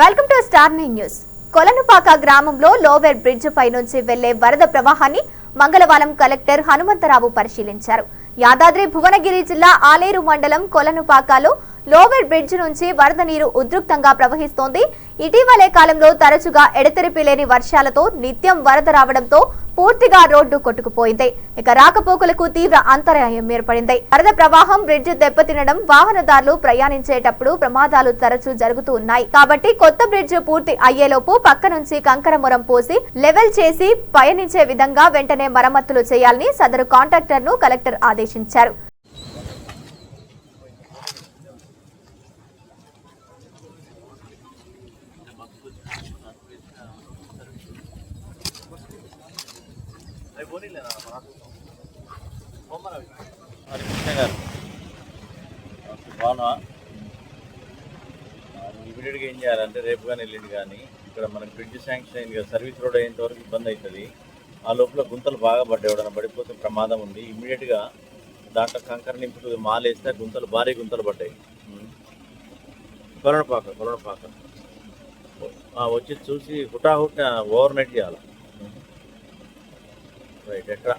Welcome to star nine news. Kolanupaka గ్రామంలో lower bridge పై నుంచి వెళ్ళే వరద ప్రవాహాన్ని మంగళవారం కలెక్టర్ హనుమంతరావు పరిశీలించారు. యాదాద్రి భువనగిరి జిల్లా ఆలేరు మండలం కొలనుపాకలో లోవర్ బ్రిడ్జ్ నుంచి వరద నీరు ఉధృతంగా ప్రవహిస్తోంది. ఇటీవలే కాలంలో తరచుగా ఎడతెరిపి లేని వర్షాలతో నిత్యం వరద రావడంతో పూర్తిగా రోడ్డు కొట్టుకుపోయింది. ఇక రాకపోకలకు తీవ్ర అంతరాయం ఏర్పడింది. వరద ప్రవాహం బ్రిడ్జ్ దెబ్బతినడం వాహనదారులు ప్రయాణించేటప్పుడు ప్రమాదాలు తరచూ జరుగుతూ ఉన్నాయి. కాబట్టి కొత్త బ్రిడ్జ్ పూర్తి అయ్యేలోపు పక్క నుంచి కంకర మొరం పోసి లెవెల్ చేసి పయనించే విధంగా వెంటనే మరమ్మతులు చేయాలని సదరు కాంట్రాక్టర్ను కలెక్టర్ ఆదేశించారు. మరి కృష్ణ గారు. బాగున్నా ఇమీడియట్గా ఏం చేయాలంటే రేపు కానీ వెళ్ళింది కానీ ఇక్కడ మనకి బ్రిడ్జ్ శాంక్షన్ అయింది కదా సర్వీస్ రోడ్ అయ్యేంత వరకు ఇబ్బంది అవుతుంది. ఆ లోపల గుంతలు బాగా పడ్డాయి ఎవడన్నా పడిపోతే ప్రమాదం ఉంది. ఇమీడియట్గా దాంట్లో కంకర నింపుతూ మాలేస్తే గుంతలు భారీ గుంతలు పడ్డాయి. కొలనపాక కొలనపాక పాక. వచ్చి చూసి హుటాహుట ఓవర్ నైట్ చేయాలి? రైట్ ఎక్కడ